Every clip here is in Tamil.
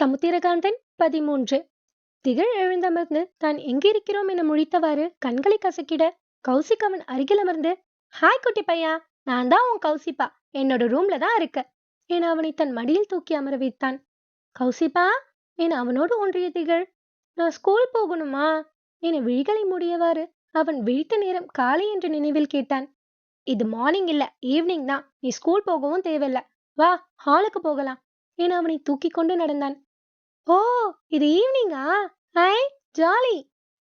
சமுத்திரகாந்தன் பதிமூன்று. திகழ் எழுந்தமர்ந்து தான் எங்கிருக்கிறோம் என முழித்தவாறு கண்களை கசக்கிட கௌசிக் அவன் அருகில் அமர்ந்து ஹாய் குட்டி பையா நான் தான் உன் கௌசிப்பா என்னோட ரூம்ல தான் இருக்க என அவனை தன் மடியில் தூக்கி அமர வைத்தான். கௌசிப்பா என அவனோடு ஒன்றிய திகழ் நான் ஸ்கூல் போகணுமா என விழிகளை மூடியவாறு அவன் விழித்த நேரம் காலை என்று நினைவில் கேட்டான். இது மார்னிங் இல்ல ஈவினிங் தான் நீ ஸ்கூல் போகவும் தேவையில்ல வா ஹாலுக்கு போகலாம் என அவனை தூக்கி கொண்டு நடந்தான். ஓ இது ஈவினிங்கா? ஐ ஜாலி.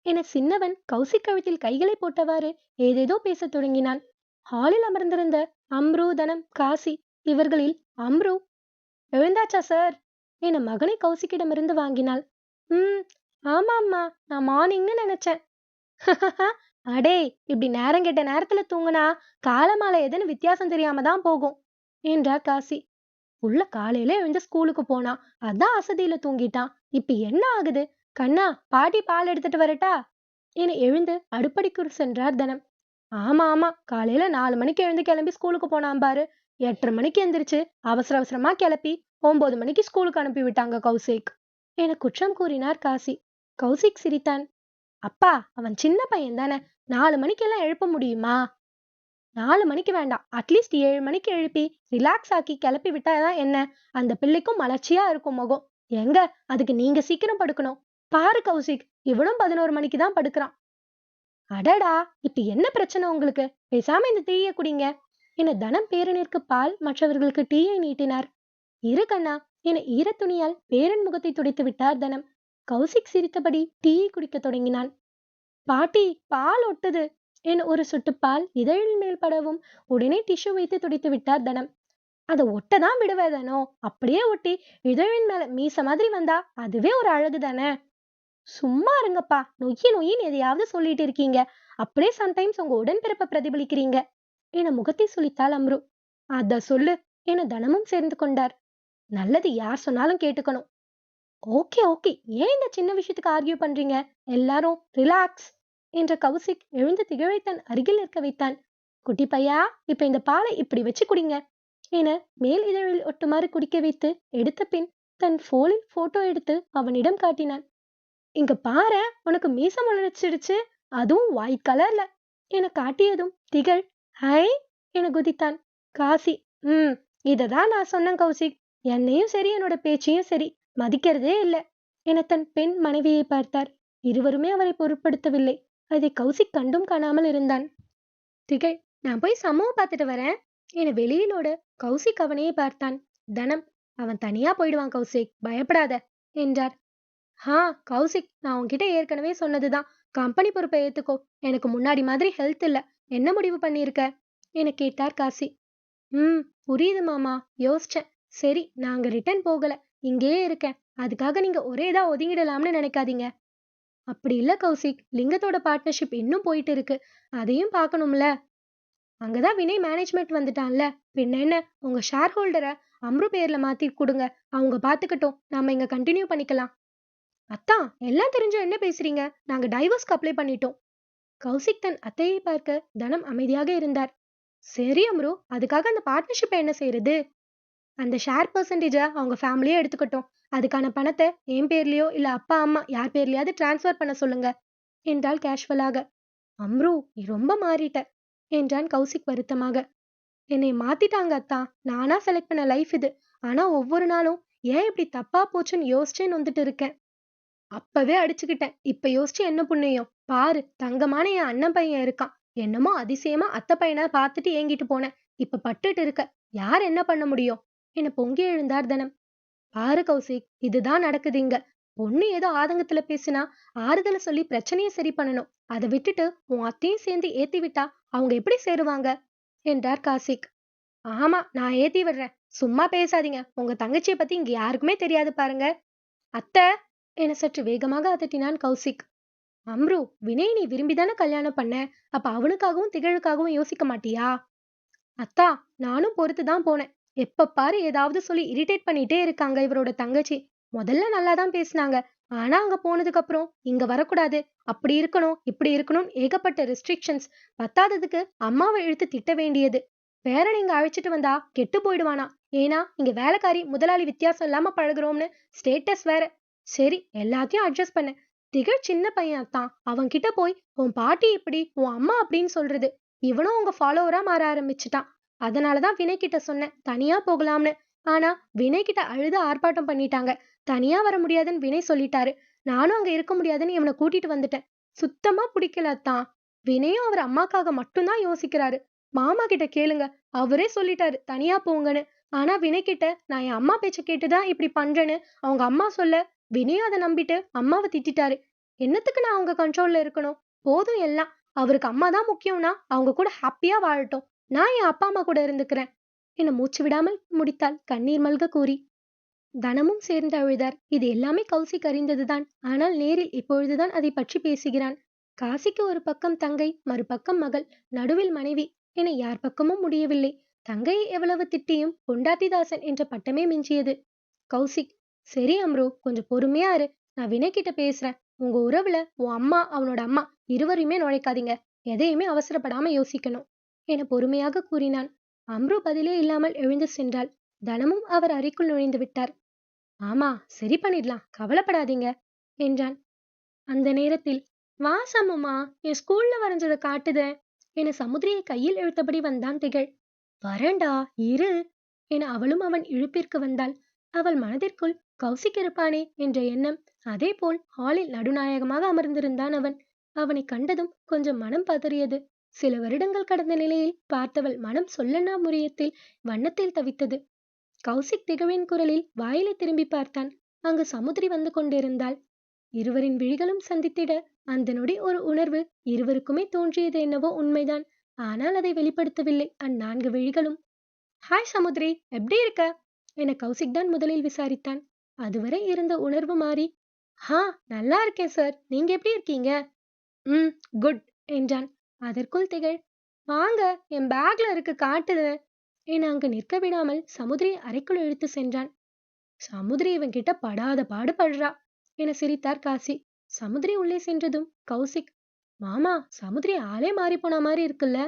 என சின்னவன் கௌசிக் கழுத்தில் கைகளை போட்டவாறு ஏதேதோ பேசத் தொடங்கினான். ஹாலில் அமர்ந்திருந்த அம்ரு தனம் காசி இவர்களில் அம்ரு எழுந்தாச்சா சார்? என மகனை கௌசிக்கிடமிருந்து வாங்கினாள். ம் ஆமா அம்மா நான் மார்னிங்னு நினைச்சேன். அடே இப்படி நேரம் கெட்ட நேரத்துல தூங்குனா காலமாலை எதுன்னு வித்தியாசம் தெரியாம தான் போகும் என்றார் காசி. உள்ள காலையில எழுந்து ஸ்கூலுக்கு போனான் அதான் அசதியில தூங்கிட்டான். இப்ப என்ன ஆகுது? கண்ணா பாட்டி பால் எடுத்துட்டு வரட்டா? என எழுந்து அடுப்படிக்கு சென்றார் தனம். ஆமா ஆமா காலையில நாலு மணிக்கு எழுந்து கிளம்பி ஸ்கூலுக்கு போனான் பாரு. எட்டரை மணிக்கு எந்திரிச்சு அவசர அவசரமா கிளப்பி ஒன்பது மணிக்கு ஸ்கூலுக்கு அனுப்பி விட்டாங்க கௌசிக். என குற்றம் கூறினார் காசி. கௌசிக் சிரித்தான். அப்பா அவன் சின்ன பையன் தானே. நாலு மணிக்கெல்லாம் எழுப்ப முடியுமா? நாலு மணிக்கு வேண்டாம். அட்லீஸ்ட் ஏழு மணிக்கு எழுப்பி ரிலாக்ஸ் ஆக்கி கிளப்பி விட்டாதான் என்ன? அந்த பிள்ளைக்கும் மலர்ச்சியா இருக்கும் முகம். எங்க? அதுக்கு நீங்க சீக்கிரம் படுக்கணும். பாரு கௌசிக் இவனும் பதினோரு மணிக்கு தான் படுக்கிறான். அடடா இப்ப என்ன பிரச்சனை உங்களுக்கு? பேசாம இந்த டீயை குடிங்க. என தனம் பேரனிற்கு பால் மற்றவர்களுக்கு டீயை நீட்டினார். இரு கண்ணா என ஈரத்துணியால் பேரன் முகத்தை துடைத்து விட்டார் தனம். கௌசிக் சிரித்தபடி டீயை குடிக்க தொடங்கினான். பாட்டி பால் ஒட்டுது. என ஒரு சொட்டு பால் இதழின் மேல் படவும். உடனே டிஷ்யூ வைத்து துடைத்து விட்டார் தனம். அதை ஒட்டதான் விடுவேதானோ அப்படியே ஒட்டி இதழின் மேல மீச மாதிரி வந்தா அதுவே ஒரு அழகு தானே? சும்மா இருங்கப்பா. நொய்யி நொய்யின்னு எதையாவது சொல்லிட்டு இருக்கீங்க. அப்படியே சம்டைம்ஸ் உங்க உடன்பிறப்பை பிரதிபலிக்கிறீங்க. என முகத்தை சுளித்தாள் அம்ரு. அத சொல்லு. என தனமும் சேர்ந்து கொண்டார். நல்லது யார் சொன்னாலும் கேட்டுக்கணும். Okay okay. ஏன் இந்த சின்ன விஷயத்துக்கு ஆர்கியூ பண்றீங்க? எல்லாரும் ரிலாக்ஸ் என்ற கௌசிக் எழுந்து திகழை தன் அருகில் நிற்க வைத்தான். குட்டி பையா இப்ப இந்த பாலை இப்படி வச்சு குடிங்க என மேல் இதழில் ஒட்டுமாறு குடிக்க வைத்து எடுத்த பின் தன் போனில் போட்டோ எடுத்து அவனிடம் காட்டினான். இங்க பாரு உனக்கு மீசம் முளைச்சிடுச்சு அதுவும் ஒயிட் கலர்ல என காட்டியதும் திகழ் ஹை என குதித்தான். காசி ம் இததான் நான் சொன்னேன் கௌசிக் என்னையும் சரி என்னோட பேச்சையும் சரி மதிக்கிறதே இல்லை என தன் பெண் மனைவியை பார்த்தார். இருவருமே அவரை பொருட்படுத்தவில்லை. அதை கௌசிக் கண்டும் காணாமல் இருந்தான். திகழ் நான் போய் சமூகம் பார்த்துட்டு வரேன். என வெளியிலோட கௌசிக் அவனையே பார்த்தான். தனம் அவன் தனியா போயிடுவான் கௌசிக் பயப்படாத என்றார். ஹா கௌசிக் நான் உன்கிட்ட ஏற்கனவே சொன்னதுதான். கம்பெனி பொறுப்பை ஏத்துக்கோ. எனக்கு முன்னாடி மாதிரி ஹெல்த் இல்ல. என்ன முடிவு பண்ணியிருக்க? என கேட்டார் காசி. ம் புரியுது மாமா யோசிச்சேன். சரி நாங்க ரிட்டர்ன் போகல. இங்கேயே இருக்கேன். அதுக்காக நீங்க ஒரேதா ஒதுங்கிடலாம்னு நினைக்காதீங்க. அப்படி இல்ல கௌசிக். லிங்கத்தோட பார்ட்னர்ஷிப் இன்னும் போயிட்டு இருக்கு. அதையும் பார்க்கணும்ல. அங்கதான் வினய் மேனேஜ்மெண்ட் வந்துட்டான்ல. பின்ன என்ன? உங்க ஷேர் ஹோல்டரை அம்ரு பேர்ல மாத்தி கொடுங்க. அவங்க பாத்துக்கட்டும். நாம இங்க கண்டினியூ பண்ணிக்கலாம். அத்தான். எல்லாம் தெரிஞ்சும் என்ன பேசுறீங்க? நாங்க டைவர்ஸ்க்கு அப்ளை பண்ணிட்டோம். கௌசிக் தன் அத்தையை பார்க்க தனம் அமைதியாக இருந்தார். சரி அம்ரு அதுக்காக அந்த பார்ட்னர்ஷிப்பை என்ன செய்யறது அந்த ஷேர் பர்சன்டேஜை அவங்க ஃபேமிலியே எடுத்துக்கட்டும். அதுக்கான பணத்தை என் பேர்லயோ இல்ல அப்பா அம்மா யார் பேர்லயாவது டிரான்ஸ்ஃபர் பண்ண சொல்லுங்க என்றாள் கேஷுவலாக அம்ரு நீ ரொம்ப மாறிட்ட என்றான் கௌசிக் வருத்தமாக. என்னை மாத்திட்டாங்க அத்தா. நானா செலக்ட் பண்ண லைஃப் இது. ஆனா ஒவ்வொரு நாளும் ஏன் இப்படி தப்பா போச்சுன்னு யோசிச்சேன்னு வந்துட்டு இருக்கேன். அப்பவே அடிச்சுக்கிட்டேன். இப்ப யோசிச்சு என்ன புண்ணியம்? பாரு தங்கமான என் அண்ணன் பையன் இருக்கான். என்னமோ அதிசயமா அத்தை பையனை பார்த்துட்டு ஏங்கிட்டு போனேன். இப்ப பட்டுட்டு இருக்க. யார் என்ன பண்ண முடியும்? என பொங்கி எழுந்தார் தனம். பாரு கௌசிக் இதுதான் நடக்குது இங்க. பொண்ணு ஏதோ ஆதங்கத்துல பேசினா ஆறுதல சொல்லி பிரச்சனையை சரி பண்ணணும். அதை விட்டுட்டு உன் அத்தையும் சேர்ந்து ஏத்தி விட்டா அவங்க எப்படி சேருவாங்க? என்றார் காசிக். ஆமா நான் ஏத்தி விடுறேன். சும்மா பேசாதீங்க. உங்க தங்கச்சியை பத்தி இங்க யாருக்குமே தெரியாது பாருங்க. அத்தை! என சற்று வேகமாக அதட்டினான் கௌசிக். அம்ரு வினய் நீ விரும்பிதானே கல்யாணம் பண்ண? அப்ப அவனுக்காகவும் திகழுக்காகவும் யோசிக்க மாட்டியா? அத்தா நானும் பொறுத்து தான் போனேன். எப்ப பாரு ஏதாவது சொல்லி இரிட்டேட் பண்ணிட்டே இருக்காங்க இவரோட தங்கச்சி. முதல்ல நல்லா தான் பேசினாங்க. ஆனா அங்க போனதுக்கு அப்புறம் இங்க வரக்கூடாது. அப்படி இருக்கணும் இப்படி இருக்கணும் ஏகப்பட்ட ரெஸ்ட்ரிக்ஷன்ஸ் பத்தாததுக்கு அம்மாவை இழுத்து திட்ட வேண்டியது. பேரனை இங்க அழைச்சிட்டு வந்தா கெட்டு போயிடுவானா? ஏன்னா இங்க வேலைக்காரி முதலாளி வித்தியாசம் இல்லாம பழகுறோம்னு ஸ்டேட்டஸ் வேற. சரி எல்லாத்தையும் அட்ஜஸ்ட் பண்ண. திகழ் சின்ன பையன் தான். அவன் கிட்ட போய் உன் பாட்டி இப்படி உன் அம்மா அப்படின்னு சொல்றது. இவனும் உங்க ஃபாலோவரா மாற ஆரம்பிச்சுட்டான். அதனாலதான் வினய் கிட்ட சொன்னேன் தனியா போகலாம்னு. ஆனா வினய் கிட்ட அழுது ஆர்ப்பாட்டம் பண்ணிட்டாங்க. தனியா வர முடியாதுன்னு வினய் சொல்லிட்டாரு. நானும் அங்க இருக்க முடியாதுன்னு இவனை கூட்டிட்டு வந்துட்டேன். சுத்தமா பிடிக்கல தான் வினயும் அவர் அம்மாக்காக மட்டும்தான் யோசிக்கிறாரு. மாமா கிட்ட கேளுங்க. அவரே சொல்லிட்டாரு தனியா போங்கன்னு. ஆனா வினய் கிட்ட நான் என் அம்மா பேச்ச கேட்டுதான் இப்படி பண்றேன்னு. அவங்க அம்மா சொல்ல வினயும் அதை நம்பிட்டு அம்மாவை திட்டிட்டாரு. என்னத்துக்கு நான் அவங்க கண்ட்ரோல்ல இருக்கணும்? போதும் எல்லாம். அவருக்கு அம்மா தான் முக்கியம்னா அவங்க கூட ஹாப்பியா வாழட்டும். நான் என் அப்பா அம்மா கூட இருந்துக்கிறேன். என்னை மூச்சு விடாமல் முடித்தாள் கண்ணீர் மல்க கூறி. தனமும் சேர்ந்து அழுதார். இது எல்லாமே கௌசிக் அறிந்ததுதான். ஆனால் நேரில் இப்பொழுதுதான் அதை பற்றி பேசுகிறான். காசிக்கு ஒரு பக்கம் தங்கை மறுபக்கம் மகள் நடுவில் மனைவி. என யார் பக்கமும் முடியவில்லை. தங்கையை எவ்வளவு திட்டியும் பொண்டாட்டிதாசன் என்ற பட்டமே மிஞ்சியது. கௌசிக் சரி அம்ரு கொஞ்சம் பொறுமையா இரு. நான் வினய் கிட்ட பேசுறேன். உங்க உறவுல உன் அம்மா அவனோட அம்மா இருவரையுமே நுழைக்காதீங்க. எதையுமே அவசரப்படாம யோசிக்கணும். என பொறுமையாக கூறினான். அம்ரு பதிலே இல்லாமல் எழுந்து சென்றாள். தனமும் அவர் அறைக்குள் நுழைந்து விட்டார். ஆமா சரி பண்ணிடலாம் கவலைப்படாதீங்க என்றான். அந்த நேரத்தில் வா சம்முமா என் ஸ்கூல்ல வரைஞ்சதை காட்டுத என சமுத்திரியை கையில் இழுத்தபடி வந்தான் திகழ். வரண்டா இரு என அவளும் அவன் இழுப்பிற்கு வந்தாள். அவள் மனதிற்குள் கௌசிக் இருப்பானே என்ற எண்ணம் அதே போல் ஹாலில் நடுநாயகமாக அமர்ந்திருந்தான் அவன். அவனை கண்டதும் கொஞ்சம் மனம் பதறியது. சில வருடங்கள் கடந்த நிலையில் பார்த்தவள் மனம் சொல்லனா முறியத்தில் வண்ணத்தில் தவித்தது. கௌசிக் திகழின் குரலில் வாயிலை திரும்பி பார்த்தான். அங்கு சமுத்திரி வந்து கொண்டிருந்தாள். இருவரின் விழிகளும் சந்தித்திட அந்த நொடி ஒரு உணர்வு இருவருக்குமே தோன்றியது என்னவோ உண்மைதான். ஆனால் அதை வெளிப்படுத்தவில்லை. அந்நான்கு விழிகளும் ஹாய் சமுத்திரி எப்படி இருக்க? என கௌசிக் தான் முதலில் விசாரித்தான். அதுவரை இருந்த உணர்வு மாறி ஹா நல்லா இருக்கேன் சார். நீங்க எப்படி இருக்கீங்க? ம் குட் என்றான். அதற்குள் திகழ். வாங்க என் பேக்ல இருக்கு காட்டுது. என அங்கு நிற்க விடாமல் சமுதிரி அறைக்குள் இழுத்து சென்றான். சமுத்திரி இவன் கிட்ட படாத பாடுபடுறா என சிரித்தார் காசி. சமுதிரி உள்ளே சென்றதும் கௌசிக். மாமா சமுதிரி ஆளே மாறி போன மாதிரி இருக்குல்ல?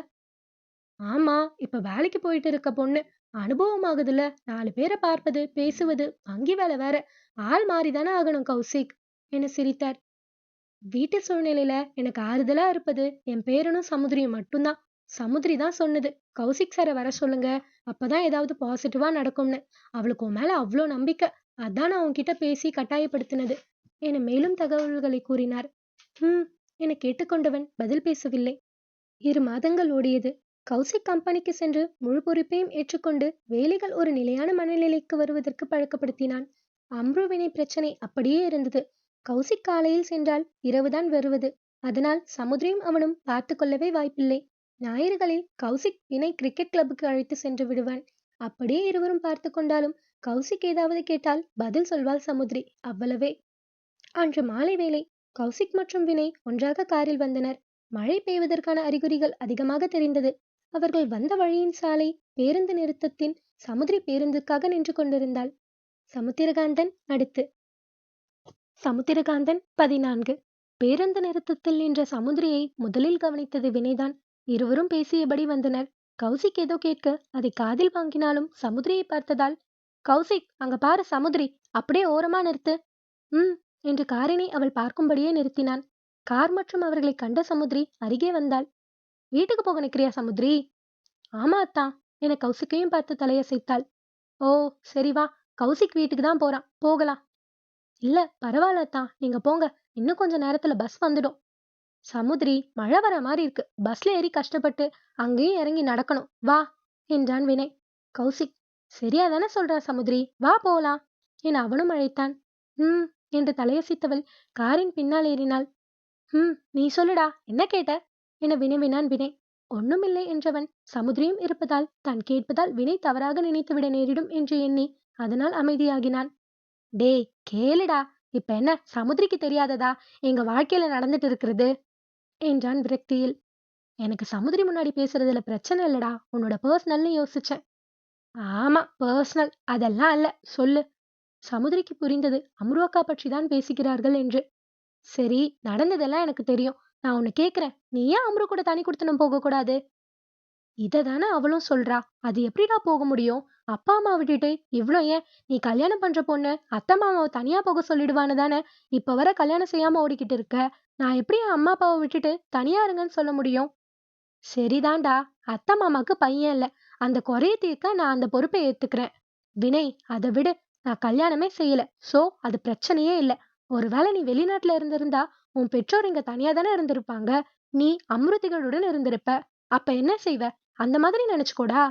ஆமா இப்ப வேலைக்கு போயிட்டு இருக்க பொண்ணு. அனுபவம் ஆகுதுல்ல நாலு பேரை பார்ப்பது பேசுவது வங்கி வேலை வேற. ஆள் மாறிதானே ஆகணும் கௌசிக். என சிரித்தார். வீட்டு சூழ்நிலையில எனக்கு ஆறுதலா இருப்பது என் பேரனும் சமுதிரியும் மட்டும்தான். சமுதிரி தான் சொன்னது. கௌசிக் சாரை வர சொல்லுங்க. அப்பதான் ஏதாவது பாசிட்டிவா நடக்கும்னு. அவளுக்கு உன் மேல அவ்வளோ நம்பிக்கை. அதான் நான் உன்கிட்ட பேசி கட்டாயப்படுத்தினது. என மேலும் தகவல்களை கூறினார். ஹம் என கேட்டுக்கொண்டவன் பதில் பேசவில்லை. இரு மாதங்கள் ஓடியது. கௌசிக் கம்பெனிக்கு சென்று முழு பொறுப்பையும் ஏற்றுக்கொண்டு வேலைகள் ஒரு நிலையான மனநிலைக்கு வருவதற்கு பழக்கப்படுத்தினான். அம்ருவினை பிரச்சனை அப்படியே இருந்தது. கௌசிக் காலையில் சென்றால் இரவுதான் வருவது. அதனால் சமுத்திரியும் அவனும் பார்த்து கொள்ளவே வாய்ப்பில்லை. ஞாயிறுகளில் கௌசிக் வினை கிரிக்கெட் கிளப்புக்கு அழைத்து சென்று விடுவான். அப்படியே இருவரும் பார்த்து கொண்டாலும் கௌசிக் ஏதாவது கேட்டால் பதில் சொல்வாள் சமுத்திரி அவ்வளவே. அன்று மாலை வேளை கௌசிக் மற்றும் வினய் ஒன்றாக காரில் வந்தனர். மழை பெய்வதற்கான அறிகுறிகள் அதிகமாக தெரிந்தது. அவர்கள் வந்த வழியின் சாலை பேருந்து நிறுத்தத்தின் சமுத்திரி பேருந்துக்காக நின்று கொண்டிருந்தாள். சமுத்திரகாந்தன் அடுத்து சமுத்திரகாந்தன் பதினான்கு. பேருந்து நிறுத்தத்தில் நின்ற சமுத்திரியை முதலில் கவனித்தது வினைதான். இருவரும் பேசியபடி வந்தனர். கௌசிக் ஏதோ கேட்க அதை காதில் வாங்கினாலும் சமுத்திரியை பார்த்ததால் கௌசிக் அங்க பாரு சமுத்திரி அப்படியே ஓரமா நிறுத்து. ம் என்று காரினை அவள் பார்க்கும்படியே நிறுத்தினான். கார் மற்றும் அவர்களை கண்ட சமுத்திரி அருகே வந்தாள். வீட்டுக்கு போக நிற்கிறியா சமுத்திரி ஆமா அத்தான் என கௌசிக்கையும் பார்த்து தலையசைத்தாள். ஓ சரி வா. கௌசிக் வீட்டுக்கு தான் போறான். போகலாம். இல்ல பரவாயில்லத்தான் நீங்க போங்க. இன்னும் கொஞ்ச நேரத்துல பஸ் வந்துடும். சமுத்திரி மழை வர மாதிரி இருக்கு. பஸ்ல ஏறி கஷ்டப்பட்டு அங்கேயும் இறங்கி நடக்கணும். வா என்றான் வினய். கௌசிக் சரியா தானே சொல்றா சமுதிரி? வா போலாம் என அவனும் அழைத்தான். ம் என்று தலையசைத்தவள் காரின் பின்னால் ஏறினாள். ம் நீ சொல்லுடா என்ன கேட்ட? என வினவினான் வினய். ஒண்ணுமில்லை என்றவன். சமுதிரியும் இருப்பதால் தான் கேட்பதால் வினை தவறாக நினைத்துவிட நேரிடும் என்று எண்ணி அதனால் அமைதியாகினான். டேய் கேளுடா. இப்ப என்ன சமுத்திரிக்கு தெரியாததா? எங்க வாழ்க்கையில நடந்துட்டு இருக்கிறது? என்றான் விரக்தியில். எனக்கு சமுத்திரி முன்னாடி பேசுறதுல பிரச்சனை இல்லடா. உன்னோட பர்சனல்னு யோசிச்சேன். ஆமா பர்சனல் அதெல்லாம் அல்ல சொல்லு. சமுதிரிக்கு புரிந்தது அம்ருவாக்கா பற்றி தான் பேசுகிறார்கள் என்று. சரி நடந்ததெல்லாம் எனக்கு தெரியும். நான் உன்னை கேக்குறேன். நீ ஏன் அம்ரு கூட தனி கொடுத்தனம் போக கூடாது இதை தானே அவளும் சொல்றா. அது எப்படிடா போக முடியும்? அப்பா அம்மா விட்டுட்டு இவ்வளோ ஏன்? நீ கல்யாணம் பண்ற பொண்ணு அத்தை மாமாவை தனியா போக சொல்லிடுவான்னு தானே? இப்ப வர கல்யாணம் செய்யாம ஓடிக்கிட்டு இருக்க. நான் எப்படி என் அம்மா அப்பாவை விட்டுட்டு தனியா இருங்கன்னு சொல்ல முடியும்? சரிதான்டா. அத்தை மாமாக்கு பையன் இல்லை. அந்த குறைய தீர்க்க நான் அந்த பொறுப்பை ஏத்துக்கிறேன். வினய் அதை விடு. நான் கல்யாணமே செய்யல. சோ அது பிரச்சனையே இல்லை. ஒருவேளை நீ வெளிநாட்டுல இருந்திருந்தா உன் பெற்றோர் இங்க தனியா தானே இருந்திருப்பாங்க. நீ அமிர்திகளுடன் இருந்திருப்ப. அப்ப என்ன செய்வ? அந்த மாதிரி நினைச்சுக்கோடா.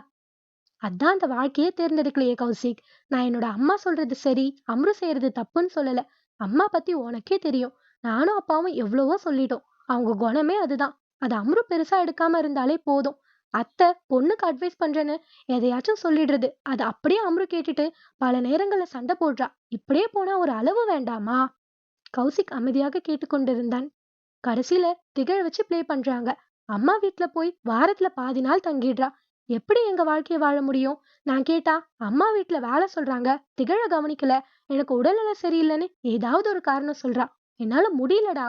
அதான் அந்த வாழ்க்கையே தேர்ந்தெடுக்கலையே கௌசிக். நான் என்னோட அம்மா சொல்றது சரி அம்ரு செய்யறது தப்புன்னு சொல்லல. அம்மா பத்தி உனக்கே தெரியும். நானும் அப்பாவும் எவ்வளவோ சொல்லிட்டோம். அவங்க குணமே அதுதான். அது அம்ரு பெருசா எடுக்காம இருந்தாலே போதும். அத்தை பொண்ணுக்கு அட்வைஸ் பண்றேன்னு எதையாச்சும் சொல்லிடுறது. அது அப்படியே அம்ரு கேட்டுட்டு பல நேரங்கள்ல சண்டை போடுறா. இப்படியே போனா ஒரு அளவு வேண்டாமா? கௌசிக் அமைதியாக கேட்டுக்கொண்டிருந்தான். கடைசியில திகழ் வச்சு ப்ளே பண்றாங்க. அம்மா வீட்ல போய் வாரத்துல பாதி நாள் தங்கிடுறா. எப்படி எங்க வாழ்க்கைய வாழ முடியும்? நான் கேட்டா அம்மா வீட்ல வேலை சொல்றாங்க திகழ கவனிக்கல எனக்கு உடல்நலம் சரியில்லைன்னு ஏதாவது ஒரு காரணம் சொல்றா. என்னால முடியலடா.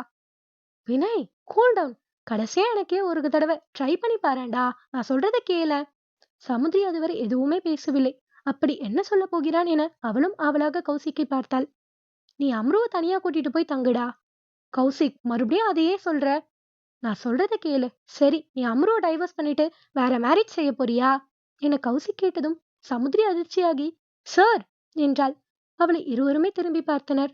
வினய் கூல் டவுன் கடைசியா எனக்கே ஒரு தடவை ட்ரை பண்ணி பாறேன்டா நான் சொல்றத கேள. சமுதிரி அதுவரை எதுவுமே பேசவில்லை. அப்படி என்ன சொல்ல போகிறான் என அவளும் அவளாக கௌசிக்கை பார்த்தாள். நீ அம்ருவை தனியா கூட்டிட்டு போய் தங்குடா. கௌசிக் மறுபடியும் அதையே சொல்ற. நான் சொல்றத கேளு. சரி நீ அம்ருவை டைவர்ஸ் பண்ணிட்டு வேற மேரேஜ் செய்ய போறியா? என கௌசிக் கேட்டதும் சமுத்திரி அதிர்ச்சியாகி சார் என்றாள். அவளை இருவருமே திரும்பி பார்த்தனர்.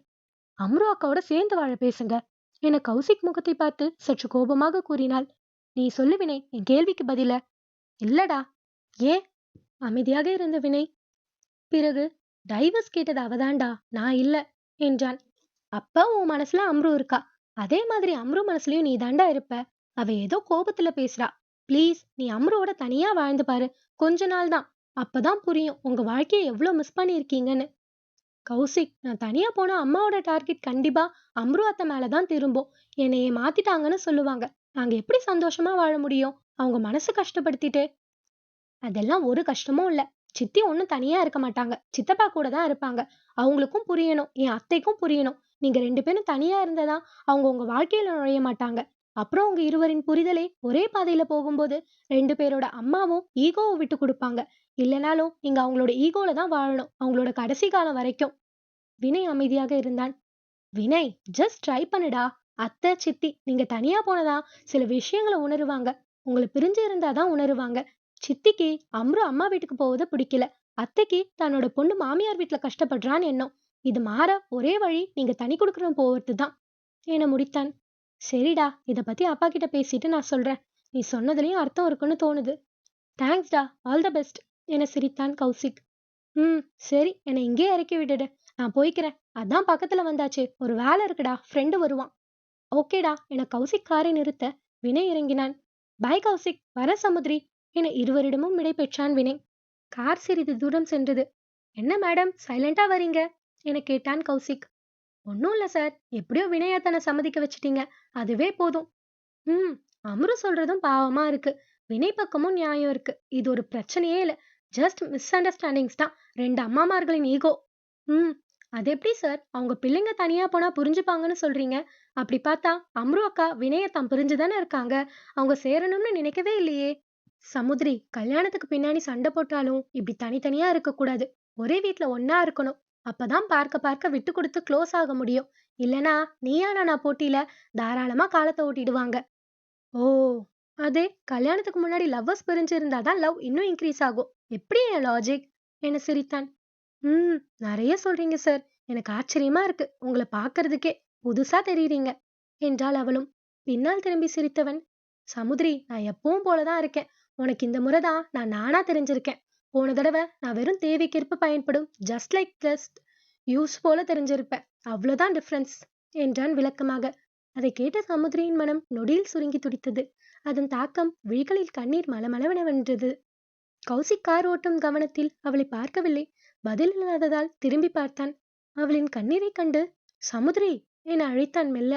அம்ரு அக்காவோட சேர்ந்து வாழ பேசுங்க என கௌசிக் முகத்தை பார்த்து சற்று கோபமாக கூறினாள். நீ சொல்லு வினய் என் கேள்விக்கு பதில? இல்லடா. ஏன்? அமைதியாக இருந்த வினய். பிறகு டைவர்ஸ் கேட்டது அவதாண்டா நான் இல்ல என்றான். அப்ப உன் மனசுல அம்ரு இருக்கா? அதே மாதிரி அம்ரு மனசுலயும் நீ தாண்டா இருப்ப. அவ ஏதோ கோபத்துல பேசுறா. ப்ளீஸ் நீ அம்ருவோட தனியா வாழ்ந்து பாரு. கொஞ்ச நாள் தான். அப்பதான் புரியும் உங்க வாழ்க்கையை எவ்வளவு மிஸ் பண்ணியிருக்கீங்கன்னு கௌசிக் நான் தனியா போனா அம்மாவோட டார்கெட் கண்டிப்பா அம்ரு அத்தை மேலதான் திரும்பும். என்னைய மாத்திட்டாங்கன்னு சொல்லுவாங்க. நாங்க எப்படி சந்தோஷமா வாழ முடியும்? அவங்க மனசு கஷ்டப்படுத்திட்டு. அதெல்லாம் ஒரு கஷ்டமும் இல்ல. சித்தி ஒண்ணும் தனியா இருக்க மாட்டாங்க. சித்தப்பா கூட தான் இருப்பாங்க. அவங்களுக்கும் புரியணும். என் அத்தைக்கும் புரியணும். நீங்க ரெண்டு பேரும் தனியா இருந்ததா அவங்க உங்க வாழ்க்கையில நுழைய மாட்டாங்க. அப்புறம் உங்க இருவரின் புரிதலே ஒரே பாதையில போகும்போது ரெண்டு பேரோட அம்மாவும் ஈகோவை விட்டு கொடுப்பாங்க. இல்லைனாலும் நீங்க அவங்களோட ஈகோல தான் வாழணும். அவங்களோட கடைசி காலம் வரைக்கும். வினய் அமைதியாக இருந்தான். வினய் ஜஸ்ட் ட்ரை பண்ணுடா. அத்தை சித்தி நீங்க தனியா போனதா? சில விஷயங்களை உணருவாங்க. உங்களை பிரிஞ்சு இருந்தாதான் உணருவாங்க. சித்திக்கு அம்ரு அம்மா வீட்டுக்கு போவது பிடிக்கல. அத்தைக்கு தன்னோட பொண்ணு மாமியார் வீட்டுல கஷ்டப்படுறான்னு எண்ணம். இது மாற ஒரே வழி நீங்க தனி கொடுக்கணும் போவது தான். என முடித்தான். சரிடா இத பத்தி அப்பா கிட்ட பேசிட்டு நான் சொல்றேன். நீ சொன்னதுலயும் அர்த்தம் இருக்குன்னு தோணுது. தேங்க்ஸ்டா ஆல் த பெஸ்ட் என சிரித்தான் கௌசிக். ம் சரி என்னை இங்கே இறக்கி விட்டுடு. நான் போய்க்கிறேன். அதான் பக்கத்துல வந்தாச்சு. ஒரு வேலை இருக்குடா. ஃப்ரெண்டு வருவான். ஓகேடா. என கௌசிக் காரை நிறுத்த வினய் இறங்கினான். பாய் கௌசிக். வர சமுத்ரி. என இருவரிடமும் விடை பெற்றான் வினய். கார் சிறிது தூரம் சென்றது. என்ன மேடம்? சைலண்டா வரீங்க? என கேட்டான் கௌசிக். ஒன்றும் இல்லை சார். எப்படியோ வினயா தன்னை சம்மதிக்க வச்சிட்டீங்க. அதுவே போதும். ம். அம்ரு சொல்றதும் பாவமா இருக்கு. வினய் பக்கமும் நியாயம் இருக்கு. இது ஒரு பிரச்சனையே இல்லை. ஜஸ்ட் மிஸ் அண்டர்ஸ்டாண்டிங்ஸ் தான். ரெண்டு அம்மாமார்களின் ஈகோ ம். அது எப்படி சார்? அவங்க பிள்ளைங்க தனியா போனா புரிஞ்சுப்பாங்கன்னு சொல்றீங்க. அப்படி பார்த்தா அம்ரு அக்கா வினய தான் புரிஞ்சுதானே இருக்காங்க. அவங்க சேரணும்னு நினைக்கவே இல்லையே. சமுத்ரி கல்யாணத்துக்கு பின்னாடி சண்டை போட்டாலும் இப்படி தனித்தனியா இருக்கக்கூடாது. ஒரே வீட்டில் ஒண்ணா இருக்கணும். அப்பதான் பார்க்க பார்க்க விட்டு கொடுத்து க்ளோஸ் ஆக முடியும். இல்லனா நீயா நானா போட்டியில தாராளமா காலத்தை ஓட்டிடுவாங்க. ஓ அதே கல்யாணத்துக்கு முன்னாடி லவ்வர்ஸ் பிரிஞ்சிருந்தாதான் லவ் இன்னும் இன்க்ரீஸ் ஆகும். எப்படி என் லாஜிக் என சிரித்தான். ம் நிறைய சொல்றீங்க சார் எனக்கு ஆச்சரியமா இருக்கு. உங்களை பார்க்கறதுக்கே புதுசா தெரியுறீங்க என்றாள் அவளும். பின்னால் திரும்பி சிரித்தவன். சமுத்ரி நான் எப்பவும் போலதான் இருக்கேன். உனக்கு இந்த முறைதான் நான் நானா தெரிஞ்சிருக்கேன். போன தடவை நான் வெறும் தேவைக்கேற்ப பயன்படும் ஜஸ்ட் லைக் ஜஸ்ட் யூஸ் போல தெரிஞ்சிருப்பேன். அவ்வளோதான் டிஃப்ரென்ஸ் என்றான் விளக்கமாக. அதை கேட்ட சமுத்திரியின் மனம் நொடியில் சுருங்கி துடித்தது. அதன் தாக்கம் விழிகளில் கண்ணீர் மலமளவெனவென்றது கௌசிக் கார் ஓட்டும் கவனத்தில் அவளை பார்க்கவில்லை. பதில் இல்லாததால் திரும்பி பார்த்தான். அவளின் கண்ணீரைக் கண்டு சமுத்ரி என அழைத்தான் மெல்ல.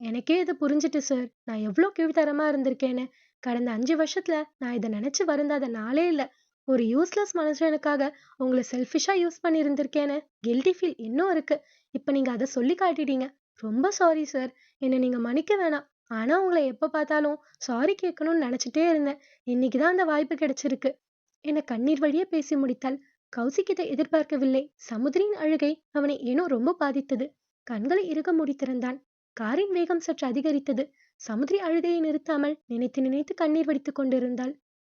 எனக்கே இது புரிஞ்சிட்டு சார் நான் எவ்வளோ கீழ்த்தரமா இருந்திருக்கேன்னு. கடந்த அஞ்சு வருஷத்துல நான் இதை நினைச்சு வருந்தாத நாளே இல்லை. ஒரு யூஸ்லெஸ் மனுஷனுக்காக உங்களை செல்ஃபிஷா யூஸ் பண்ணியிருந்திருக்கேன்னு கில்டி ஃபீல் இன்னும் இருக்கு. இப்ப நீங்க அதை சொல்லி காட்டிட்டீங்க. ரொம்ப சாரி சார் என்னை நீங்க மன்னிக்க வேணாம். ஆனா உங்களை எப்ப பார்த்தாலும் சாரி கேட்கணும்னு நினைச்சிட்டே இருந்தேன். இன்னைக்கு தான் அந்த வாய்ப்பு கிடைச்சிருக்கு. என்னை கண்ணீர் வழியே பேசி முடித்தாள். கௌசிக் இதை எதிர்பார்க்கவில்லை. சமுதிரியின் அழுகை அவனை ஏனோ ரொம்ப பாதித்தது. கண்களை இறுக முடித்திருந்தான் காரின் வேகம் சற்று அதிகரித்தது. சமுதிரி அழுகையை நிறுத்தாமல் நினைத்து நினைத்து கண்ணீர் வடித்துக் கொண்டிருந்தாள்.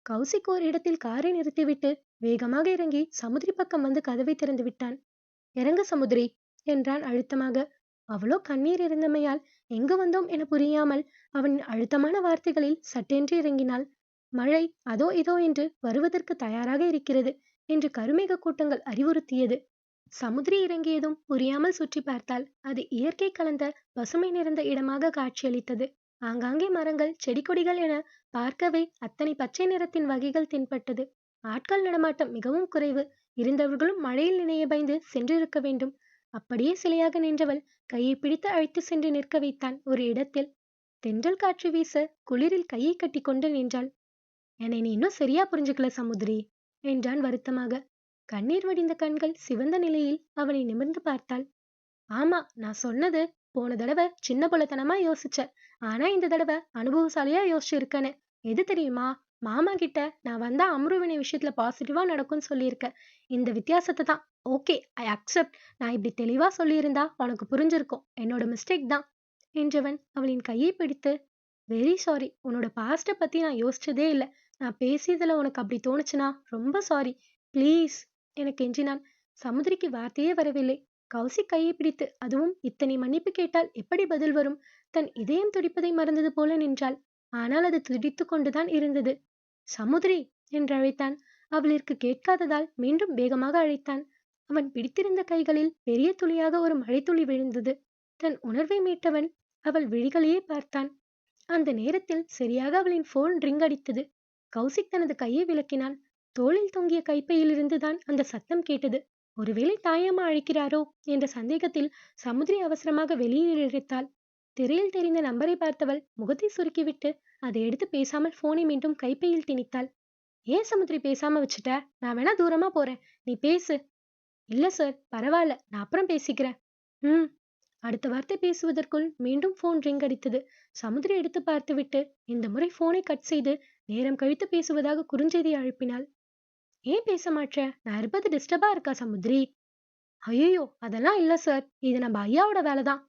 கௌசிக் ஒரு இடத்தில் காரை நிறுத்திவிட்டு வேகமாக இறங்கி சமுதிரி பக்கம் வந்து கதவை திறந்து விட்டான். இறங்க சமுதிரி என்றான் அழுத்தமாக. அவளோ கண்ணீர் இருந்தமையால் எங்கு வந்தோம் என புரியாமல் அவன் அழுத்தமான வார்த்தைகளில் சட்டென்று இறங்கினாள். மழை அதோ இதோ என்று வருவதற்கு தயாராக இருக்கிறது என்று கருமேக கூட்டங்கள் அறிவுறுத்தியது. சமுதிரி இறங்கியதும் புரியாமல் சுற்றி பார்த்தால் அது இயற்கை கலந்த பசுமை நிறைந்த இடமாக காட்சியளித்தது. ஆங்காங்கே மரங்கள் செடி கொடிகள் என பார்க்கவே அத்தனை பச்சை நிறத்தின் வகைகள் தென்பட்டது. ஆட்கள் நடமாட்டம் மிகவும் குறைவு. இருந்தவர்களும் மழையில் நினைய பயந்து சென்றிருக்க வேண்டும். அப்படியே சிலையாக நின்றவள் கையை பிடித்து அழைத்து சென்று நிற்க வைத்தான் ஒரு இடத்தில். தென்றல் காற்று வீச குளிரில் கையை கட்டி கொண்டு நின்றாள். என்னை நீ இன்னும் சரியா புரிஞ்சுக்கல சமுதிரி என்றான் வருத்தமாக. கண்ணீர் வடிந்த கண்கள் சிவந்த நிலையில் அவனை நிமிர்ந்து பார்த்தாள். ஆமா நான் சொன்னது போன தடவை சின்ன புலத்தனமா யோசிச்ச. ஆனா இந்த தடவை அனுபவசாலியா யோசிச்சிருக்கேன்னு. எது தெரியுமா? மாமா கிட்ட நான் வந்தா அம்ருவினை விஷயத்துல பாசிட்டிவா நடக்கும்னு சொல்லியிருக்கேன். இந்த வித்தியாசத்தை தான். Okay I accept. நான் இப்படி தெளிவா சொல்லியிருந்தா உனக்கு புரிஞ்சிருக்கும். என்னோட மிஸ்டேக் தான். என்றவன் அவளின் கையை பிடித்து வெரி சாரி உன்னோட பாஸ்ட பத்தி நான் யோசிச்சதே இல்லை. நான் பேசியதுல உனக்கு அப்படி தோணுச்சுன்னா ரொம்ப சாரி ப்ளீஸ் எனக்கு எஞ்சினான். சமுதிரிக்கு வார்த்தையே வரவில்லை. கௌசிக் கையை பிடித்து அதுவும் இத்தனை மன்னிப்பு கேட்டால் எப்படி பதில் வரும்? தன் இதயம் துடிப்பதை மறந்தது போல நின்றாள். ஆனால் அது துடித்து கொண்டுதான் இருந்தது. சமுதிரி! என்று அழைத்தான். அவளிற்கு கேட்காததால் மீண்டும் வேகமாக அழைத்தான். அவன் பிடித்திருந்த கைகளில் பெரிய துளியாக ஒரு மழைத்துளி விழுந்தது. தன் உணர்வை மீட்டவன் அவள் விழிகளையே பார்த்தான். அந்த நேரத்தில் சரியாக அவளின் போன் ரிங் அடித்தது. கௌசிக் தனது கையை விளக்கினான். தோளில் தொங்கிய கைப்பையிலிருந்து தான் அந்த சத்தம் கேட்டது. ஒருவேளை தாயம்மா அழைக்கிறாரோ? என்ற சந்தேகத்தில் சமுதிரி அவசரமாக வெளியில் இழுத்தாள். திரையில் தெரிந்த நம்பரை பார்த்தவள் முகத்தை சுருக்கிவிட்டு அதை எடுத்து பேசாமல் போனை மீண்டும் கைப்பையில் திணித்தாள். ஏன் சமுத்திரி பேசாம வச்சுட்ட? நான் வேணா தூரமா போறேன். நீ பேசு. இல்ல சார் பரவாயில்ல. நான் அப்புறம் பேசிக்கிறேன். ம். அடுத்த வார்த்தை பேசுவதற்குள் மீண்டும் போன் ரிங் அடித்தது. சமுதிரி எடுத்து பார்த்துவிட்டு இந்த முறை போனை கட் செய்து நேரம் கழித்து பேசுவதாக குறுஞ்செய்தி அழுப்பினாள் ஏன் பேச மாட்ட நான் இருப்பது டிஸ்டர்பா இருக்கா சமுதிரி? ஐயோ அதெல்லாம் இல்ல சார் இது நம்ம ஐயாவோட வேலைதான்.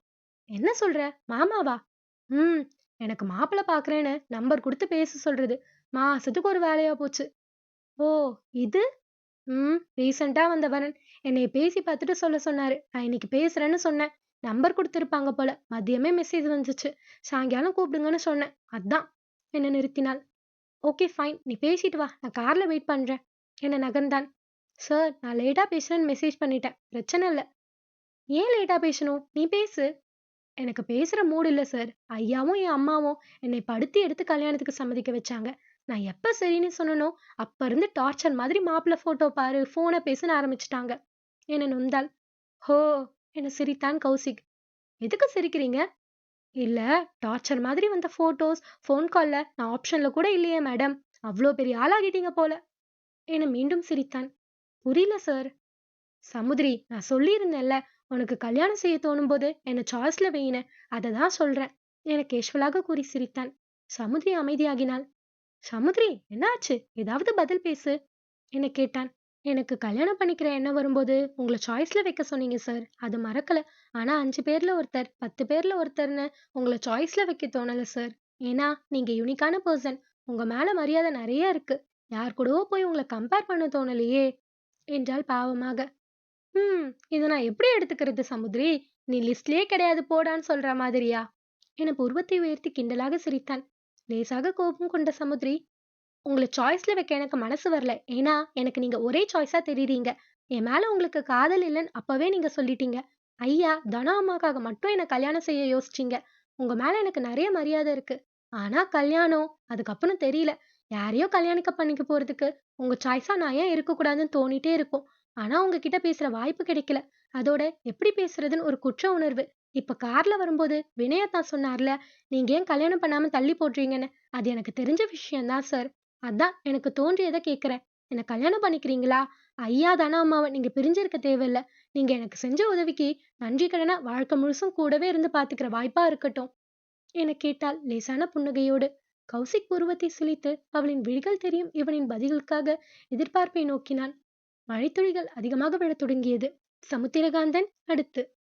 என்ன சொல்ற? மாமாவா? ம் எனக்கு மாப்பிள்ளை பாக்குறேன்னு நம்பர் கொடுத்து பேச சொல்றது. மாசத்துக்கு ஒரு வேலையா போச்சு. ஓ இது? ம் ரீசெண்டா வந்த வரன். என்னை பேசி பார்த்துட்டு சொல்ல சொன்னாரு. நான் இன்னைக்கு பேசுறேன்னு சொன்னேன். நம்பர் கொடுத்துருப்பாங்க போல. மதியமே மெசேஜ் வந்துச்சு. சாயங்காலம் கூப்பிடுங்கன்னு சொன்னேன். அதான். என்ன நிறுத்தினாள்? Okay fine. நீ பேசிட்டு வா. நான் கார்ல வெயிட் பண்றேன். என்ன நகர்ந்தான்? சார் நான் லேட்டா பேசுறேன்னு மெசேஜ் பண்ணிட்டேன். பிரச்சனை இல்லை. ஏன் லேட்டா பேசணும்? நீ பேசு. எனக்கு பேசுற மூடு இல்ல சார் ஐயாவும் என் அம்மாவும் என்னை படுத்தி எடுத்து கல்யாணத்துக்கு சம்மதிக்க வச்சாங்க. நான் எப்ப சரின்னு சொன்னனோ அப்ப இருந்து டார்ச்சர் மாதிரி மாப்பிள போட்டோ பாரு போனை பேசுன்னு ஆரம்பிச்சிட்டாங்க. என்ன நொந்தாள் ஹோ என சிரித்தான் கௌசிக். எதுக்கு சிரிக்கிறீங்க? இல்ல டார்ச்சர் மாதிரி வந்த போட்டோஸ் ஃபோன் கால்ல நான் ஆப்ஷன்ல கூட இல்லையே மேடம் அவ்வளோ பெரிய ஆளாகிட்டீங்க போல. என மீண்டும் சிரித்தான். புரியல சார் சமுதிரி நான் சொல்லியிருந்தேன்ல உனக்கு கல்யாணம் செய்ய தோணும் போது என்னை சாய்ஸ்ல வையின அதை தான் சொல்றேன். என கேஷுவலாக கூறி சிரித்தான். சமுதிரி அமைதியாகினாள். சமுதிரி என்னாச்சு? ஏதாவது பதில் பேசு. என கேட்டான். எனக்கு கல்யாணம் பண்ணிக்கிற எண்ணம் வரும்போது உங்களை சாய்ஸ்ல வைக்க சொன்னீங்க சார் அது மறக்கல. ஆனா அஞ்சு பேர்ல ஒருத்தர் பத்து பேர்ல ஒருத்தர்னு உங்களை சாய்ஸ்ல வைக்க தோணல சார் ஏன்னா நீங்க யூனிக்கான பர்சன் உங்க மேல மரியாதை நிறைய இருக்கு. யார் கூடவோ போய் உங்களை கம்பேர் பண்ண தோணலையே என்றால் பாவமாக. ஹம் இதை நான் எப்படி எடுத்துக்கிறது சமுதிரி? நீ லிஸ்ட்லயே கிடையாது போடான்னு சொல்ற மாதிரியா? என புருவத்தை உயர்த்தி கிண்டலாக சிரித்தான் லேசாக கோபம் கொண்ட சமுதிரி உங்களை சாய்ஸ்ல வைக்க எனக்கு மனசு வரல. ஏன்னா எனக்கு நீங்க ஒரே சாய்ஸா தெரியுறீங்க. என் மேல உங்களுக்கு காதல் இல்லைன்னு அப்பவே நீங்க சொல்லிட்டீங்க. ஐயா தனா அம்மாக்காக மட்டும் என்னை கல்யாணம் செய்ய யோசிச்சீங்க. உங்க மேல எனக்கு நிறைய மரியாதை இருக்கு. ஆனா கல்யாணம் அதுக்கப்புறம் தெரியல. யாரையோ கல்யாணிக்க பண்ணிக்க போறதுக்கு உங்க சாய்ஸா நான் ஏன் இருக்கக்கூடாதுன்னு தோணிட்டே இருக்கும். ஆனா உங்ககிட்ட பேசுற வாய்ப்பு கிடைக்கல. அதோட எப்படி பேசுறதுன்னு ஒரு குற்ற உணர்வு. இப்ப கார்ல வரும்போது வினயத்தான் சொன்னார்ல நீங்க ஏன் கல்யாணம் பண்ணாம தள்ளி போடுறீங்கன்னு? அது எனக்கு தெரிஞ்ச விஷயம்தான் சார். அதான் எனக்கு தோன்றியதை கேக்குறேன் என்ன கல்யாணம் பண்ணிக்கிறீங்களா? ஐயா தானா அம்மாவை. நீங்க பிரிஞ்சிருக்க தேவையில்ல. நீங்க எனக்கு செஞ்ச உதவிக்கு நன்றி கடனா வாழ்க்கை முழுசும் கூடவே இருந்து பாத்துக்கிற வாய்ப்பா இருக்கட்டும். என கேட்டால் லேசான புன்னகையோடு. கௌசிக் உருவத்தை சுழித்து அவளின் விழிகள் தெரியும் இவனின் பதிலுக்காக எதிர்பார்ப்பை நோக்கினான். மழைத்துளிகள் அதிகமாக விழத் தொடங்கியது. சமுத்திரகாந்தன் அடுத்து